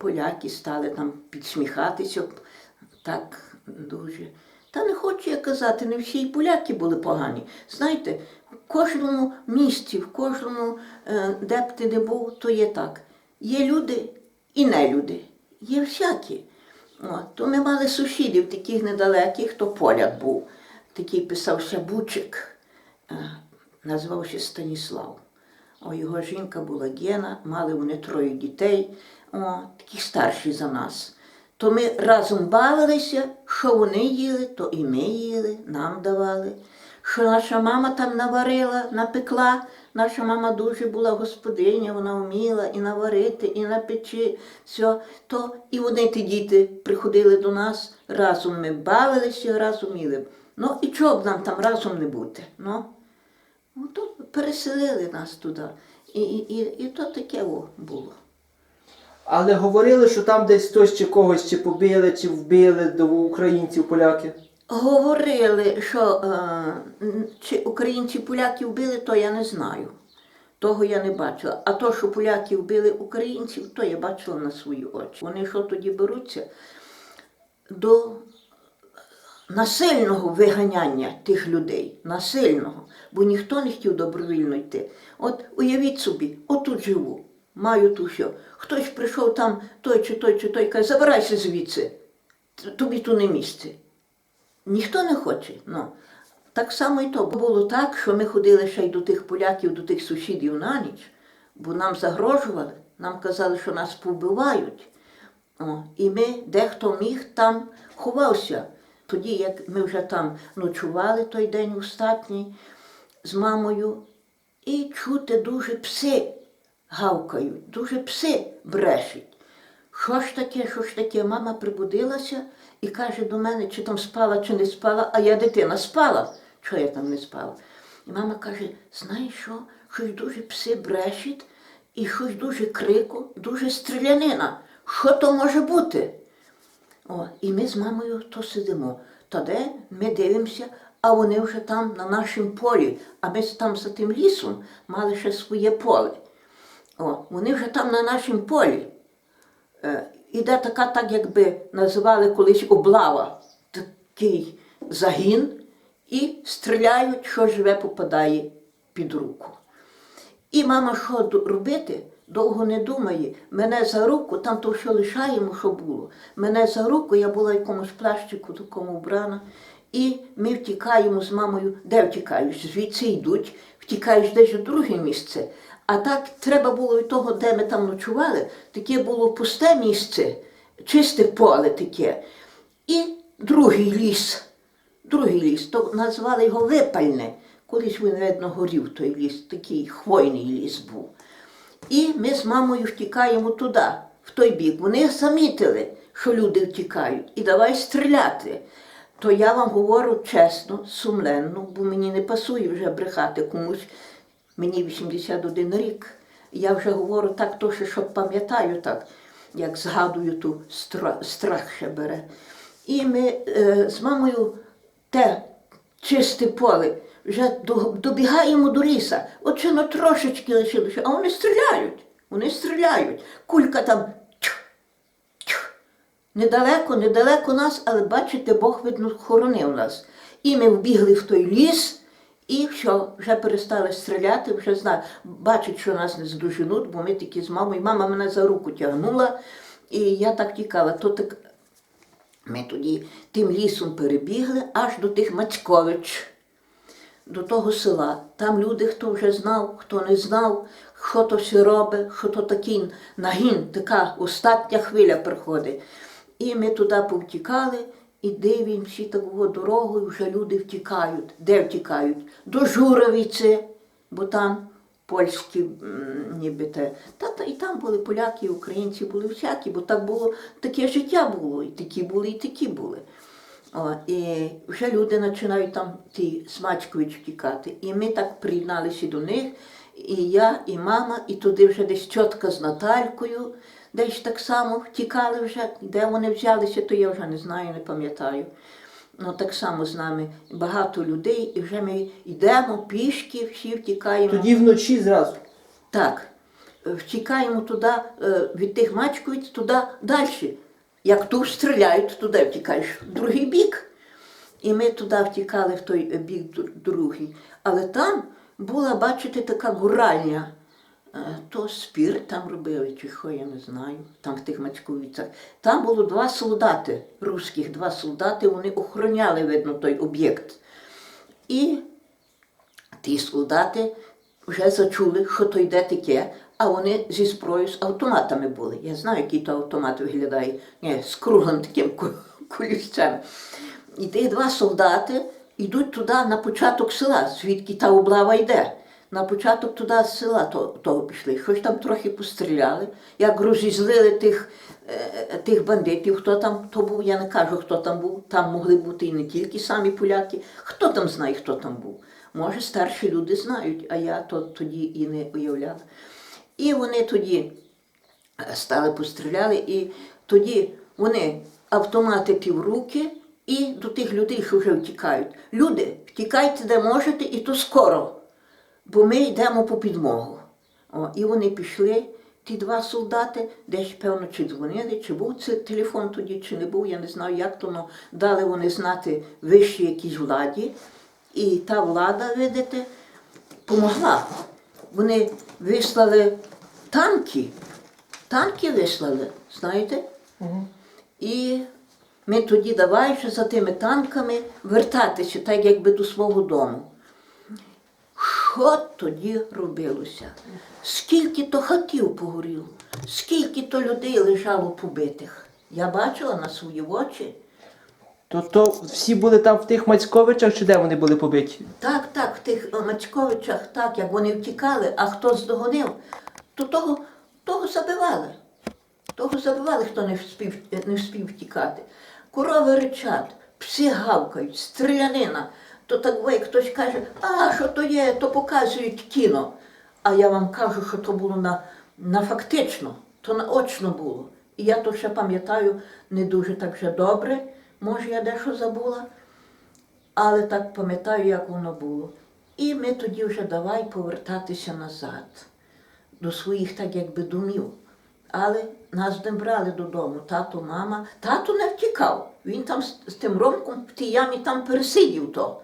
поляки стали там підсміхатися так дуже. Та не хочу я казати, не всі й поляки були погані. Знаєте, в кожному місті, в кожному, е, де б ти не був, то є так. Є люди і нелюди. Є всякі. От, то ми мали сусідів таких недалеких, то поляк був. Такий писався Бучик, е, називався Станіслав. О, його жінка була Гена, мали вони троє дітей, о, такі старші за нас. То ми разом бавилися, що вони їли, то і ми їли, нам давали. Що наша мама там наварила, напекла. Наша мама дуже була господиня, вона вміла і наварити, і напечи, все. То і вони, ті діти, приходили до нас, разом ми бавилися, разом їли. Ну і чого б нам там разом не бути? Ну, ну то переселили нас туди. І, і, і, і то таке о, було. Але говорили, що там десь хтось чи когось чи побили, чи вбили до українців, поляки. Говорили, що е, чи українці поляків вбили, то я не знаю. Того я не бачила. А то, що поляки вбили українців, то я бачила на свої очі. Вони що тоді беруться до насильного виганяння тих людей, насильного, бо ніхто не хотів добровільно йти. От уявіть собі, отут живу, маю ту що. Хтось прийшов там, той чи той чи той каже, забирайся звідси, тобі тут не місце. Ніхто не хоче. Ну. Так само і то. Було так, що ми ходили ще й до тих поляків, до тих сусідів на ніч, бо нам загрожували, нам казали, що нас повбивають. О, і ми, дехто міг там ховався. Тоді, як ми вже там ночували той день остатній з мамою, і чути дуже пси гавкають, дуже пси брешуть. Що ж таке, що ж таке? Мама прибудилася і каже до мене, чи там спала, чи не спала, а я дитина спала. Чого я там не спала? І мама каже: знаєш що, щось дуже пси брешуть, і щось дуже крику, дуже стрілянина. Що то може бути? О, і ми з мамою то сидимо. Та де ми дивимося, а вони вже там на нашому полі, а ми там за тим лісом мали ще своє поле. О, вони вже там на нашому полі. Е, іде така, так якби називали колись облава, такий загін, і стріляють, що живе, попадає під руку. І мама що робити? Довго не думає. Мене за руку, там то що лишаємо, що було. Мене за руку, я була в якомусь плащику такому вбрана. І ми втікаємо з мамою. Де втікаєш? Звідси йдуть, втікаєш десь у друге місце. А так треба було від того, де ми там ночували, таке було пусте місце, чисте поле таке. І другий ліс. Другий ліс, то назвали його Випальне. Колись він, видно, горів той ліс, такий хвойний ліс був. І ми з мамою втікаємо туди, в той бік. Вони замітили, що люди втікають, і давай стріляти. То я вам говорю чесно, сумленно, бо мені не пасує вже брехати комусь. Мені 81 рік. Я вже говорю так, то що пам'ятаю так, як згадую ту стра- страх ще бере. І ми е, з мамою те чисте поле, вже добігаємо до ліса. От ще на трошечки лишилося, а вони стріляють. Вони стріляють. Кулька там тьх. Недалеко, недалеко нас, але бачите, Бог, видно, хоронив нас. І ми вбігли в той ліс, і все, вже перестали стріляти, вже знаю, бачать, що нас не здоженуть, бо ми такі з мамою. Мама мене за руку тягнула, і я так тікала. То так ми тоді тим лісом перебігли аж до тих Мацькович, до того села. Там люди, хто вже знав, хто не знав, що то все робить, що то такий нагін, така остатня хвиля приходить. І ми туди повтікали і дивимося таку дорогою, вже люди втікають. Де втікають? До Журовиці, бо там польські м, ніби те. Та, і там були поляки, українці були всякі, бо так було, таке життя було, і такі були, і такі були. О, і вже люди починають там ті смачкович втікати. І ми так приєдналися до них, і я, і мама, і туди вже десь тітка з Наталькою, десь так само втікали вже. Де вони взялися, то я вже не знаю, не пам'ятаю. Ну, так само з нами багато людей, і вже ми йдемо пішки, всі втікаємо. Тоді вночі зразу. Так. втікаємо туди, е, від тих мачковиць туди далі. Як тут стріляють, туди втікаєш в другий бік. І ми туди втікали в той бік другий. Але там була, бачите, така гуральня. Е, То спір там робили, чи що, я не знаю, там в тих мачковицях. Там було два солдати, русських два солдати, вони охороняли, видно, той об'єкт. І ті солдати вже зачули, що то йде таке, а вони зі зброєю з автоматами були. Я знаю, який то автомат виглядає. Ні, з круглим таким ку- І ті два солдати йдуть туди на початок села, звідки та облава йде. На початок туди з села то- того пішли. Щось там трохи постріляли, як розізлили тих, е, тих бандитів, хто там то був, я не кажу, хто там був. Там могли бути і не тільки самі поляки. Хто там знає, хто там був? Може, старші люди знають, а я то тоді і не уявляла. І вони тоді е, стали постріляли, і тоді вони автомати півруки і до тих людей, що вже втікають. Люди, втікайте де можете, і то скоро, бо ми йдемо по підмогу. О, і вони пішли, ті два солдати, десь, певно, чи дзвонили, чи був це телефон тоді, чи не був, я не знаю, як то, но дали вони знати вищій якійсь владі. І та влада, видите, помогла. Вони вислали танки, танки вислали, знаєте? І ми тоді давай вже за тими танками вертатися, так якби до свого дому. Що тоді робилося? Скільки то хатів погоріло, скільки то людей лежало побитих. Я бачила на свої очі. То, то всі були там в тих Мацьковичах, чи де вони були побиті? Так, так, в тих Мачковичах, так, як вони втікали, а хто здогонив, то того, того забивали. Того забивали, хто не вспів, не вспів втікати. Корови речать, пси гавкають, стрілянина. То так буває, хтось каже, а що то є, то показують кіно. А я вам кажу, що то було на, на фактично, то наочно було. І я то ще пам'ятаю не дуже так вже добре, може я дещо забула але так пам'ятаю, як воно було. І ми тоді вже давай повертатися назад до своїх так якби домів. Але нас не брали додому. Тато, мама. Тато не втікав. Він там з, з тим ромком в тій ямі там пересидів то.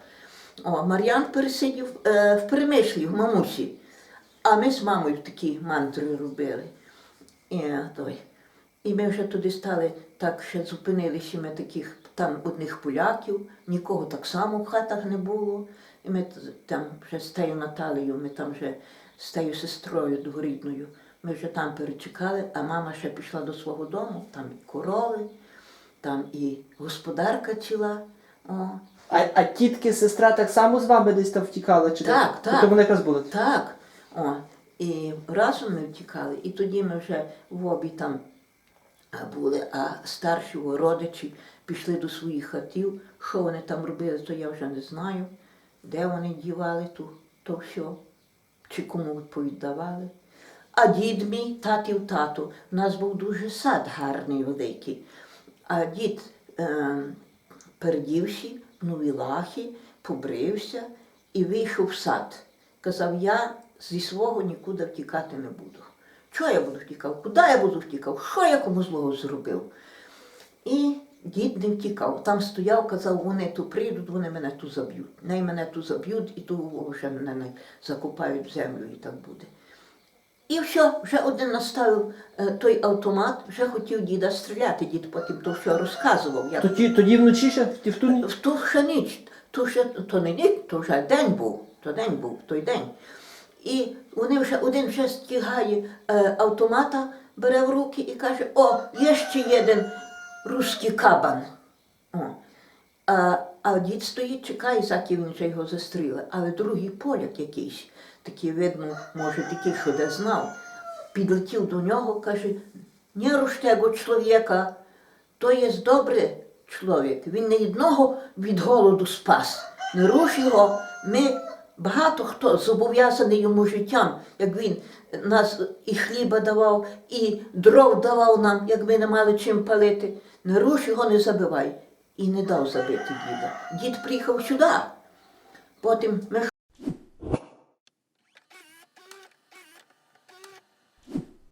О, Мар'ян пересидів е, в перемишлі, в мамусі. А ми з мамою такі мантри робили. І, е, той. І ми вже туди стали, так ще зупинилися ми таких там одних поляків, нікого так само в хатах не було. І ми там вже з тією Наталією, ми там вже з тією сестрою дворідною, ми вже там перечекали, а мама ще пішла до свого дому, там і корови, там і господарка ціла. О, А, а тітки, сестра так само з вами десь там втікали? Чи Так, так. Тобто вони якраз були? Так. О, і разом ми втікали, і тоді ми вже в обі там були, а старші родичі пішли до своїх хатів. Що вони там робили, то я вже не знаю. Де вони дівали ту, то все, чи кому відповідавали. А дід мій, татів тато, у нас був дуже сад гарний, великий. А дід е, передівши, нові лахи, побрився і вийшов в сад. Казав, я зі свого нікуди втікати не буду. Чого я буду втікав? Куди я буду втікав? Що я кому злого зробив? І дід не втікав. Там стояв, казав, вони тут прийдуть, вони мене тут заб'ють. Най мене тут заб'ють, і ту вже мене не закопають в землю, і так буде. І все, вже один наставив е, той автомат, вже хотів діда стріляти. Дід потім то все розказував. Як... Тоді, тоді вночі ще в ті- в ту ніч? В ту ще ніч, то ще то не ніч, то вже день був, то день був, той день. І вони вже один вже стягає е, автомата, бере в руки і каже: О, є ще один русський кабан. О. А, а дід стоїть, чекає, він вже його застріли. Але другий поляк якийсь, такий, видно, може, такий, що де знав, підлетів до нього, каже, не руш того чоловіка, то є добрий чоловік. Він не одного від голоду спас. Не руш його. Ми багато хто зобов'язаний йому життям, як він нас і хліба давав, і дров давав нам, як ми не мали чим палити. Не руш його, не забивай. І не дав забити діда. Дід приїхав сюди. Потім ми